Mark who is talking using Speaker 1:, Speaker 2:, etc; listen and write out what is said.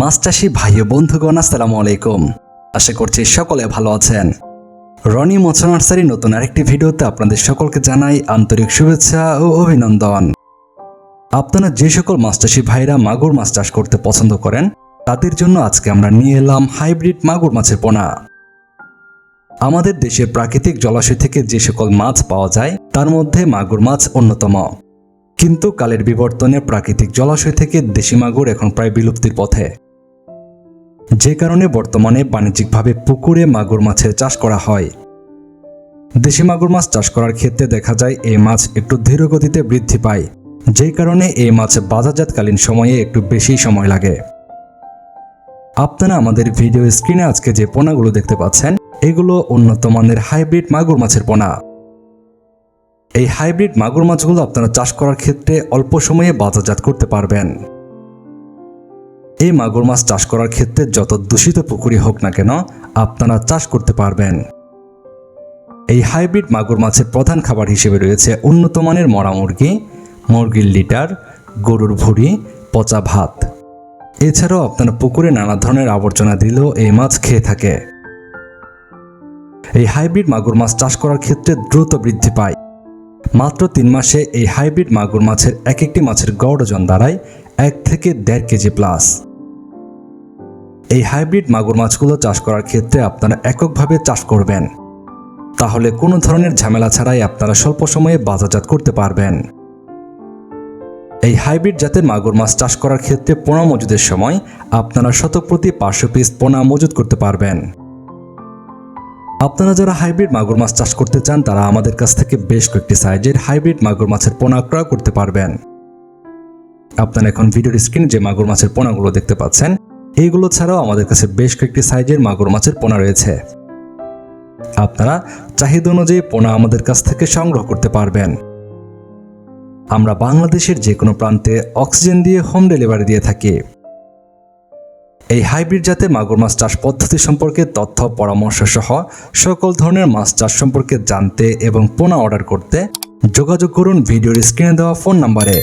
Speaker 1: মাছ চাষি ভাই ও বন্ধুগণ, আসসালামু আলাইকুম। আশা করছি সকলে ভালো আছেন। রনি মৎস্য নার্সারি নতুন আরেকটি ভিডিওতে আপনাদের সকলকে জানাই আন্তরিক শুভেচ্ছা ও অভিনন্দন। আপনারা যে সকল মাছ ভাইরা মাগুর মাছ চাষ করতে পছন্দ করেন, তাদের জন্য আজকে আমরা নিয়ে এলাম হাইব্রিড মাগুর মাছের পোনা। আমাদের দেশে প্রাকৃতিক জলাশয় থেকে যে সকল মাছ পাওয়া যায়, তার মধ্যে মাগুর মাছ অন্যতম। কিন্তু কালের বিবর্তনে প্রাকৃতিক জলাশয় থেকে দেশি মাগুর এখন প্রায় বিলুপ্তির পথে। যে কারণে বর্তমানে বাণিজ্যিকভাবে পুকুরে মাগুর মাছের চাষ করা হয়। দেশি মাগুর মাছ চাষ করার ক্ষেত্রে দেখা যায় এই মাছ একটু ধীর গতিতে বৃদ্ধি পায় যে কারণে এই মাছ বাজারজাতকালীন সময়ে একটু বেশি সময় লাগে। আপনারা আমাদের ভিডিও স্ক্রিনে আজকে যে পোনাগুলো দেখতে পাচ্ছেন, এগুলো উন্নত মানের হাইব্রিড মাগুর মাছের পোনা। এই হাইব্রিড মাগুর মাছগুলো আপনারা চাষ করার ক্ষেত্রে অল্প সময়ে বাজারজাত করতে পারবেন। এই মাগুর মাছ চাষ করার ক্ষেত্রে যত দূষিত পুকুরি হোক না কেন আপনারা চাষ করতে পারবেন। এই হাইব্রিড মাগুর মাছের প্রধান খাবার হিসেবে রয়েছে উন্নত মানের মরা মুরগি, মুরগির লিটার, গরুর ভুড়ি, পচা ভাত। এছাড়াও আপনারা পুকুরে নানা ধরনের আবর্জনা দিলেও এই মাছ খেয়ে থাকে। এই হাইব্রিড মাগুর মাছ চাষ করার ক্ষেত্রে দ্রুত বৃদ্ধি পায়। মাত্র তিন মাসে এই হাইব্রিড মাগুর মাছের এক একটি মাছের গড় ওজন দাঁড়ায় এক থেকে দেড় কেজি প্লাস। এই হাইব্রিড মাগুর মাছগুলো চাষ করার ক্ষেত্রে আপনারা এককভাবে চাষ করবেন। তাহলে কোনো ধরনের ঝামেলা ছাড়াই আপনারা স্বল্প সময়ে বাজারজাত করতে পারবেন। এই হাইব্রিড জাতের মাগুর মাছ চাষ করার ক্ষেত্রে পোনা মজুদের সময় আপনারা শতক প্রতি পাঁচশো পিস পোনা মজুদ করতে পারবেন। আপনারা যারা হাইব্রিড মাগুর মাছ চাষ করতে চান, তারা আমাদের কাছ থেকে বেশ কয়েকটি সাইজের হাইব্রিড মাগুর মাছের পোনা ক্রয় করতে পারবেন। আপনারা এখন ভিডিওর স্ক্রিনে যে মাগুর মাছের পোনাগুলো দেখতে পাচ্ছেন এইগুলো ছাড়াও আমাদের কাছে বেশ কয়েকটি সাইজের মাগুর মাছের পোনা রয়েছে। আপনারা চাহিদা অনুযায়ী পোনা আমাদের কাছ থেকে সংগ্রহ করতে পারবেন। আমরা বাংলাদেশের যে কোনো প্রান্তে অক্সিজেন দিয়ে হোম ডেলিভারি দিয়ে থাকি। এই হাইব্রিড জাতের মাগুর মাছ চাষ পদ্ধতি সম্পর্কে তথ্য, পরামর্শ সহ সকল ধরনের মাছ চাষ সম্পর্কে জানতে এবং পোনা অর্ডার করতে যোগাযোগ করুন ভিডিওর স্ক্রিনে দেওয়া ফোন নাম্বারে।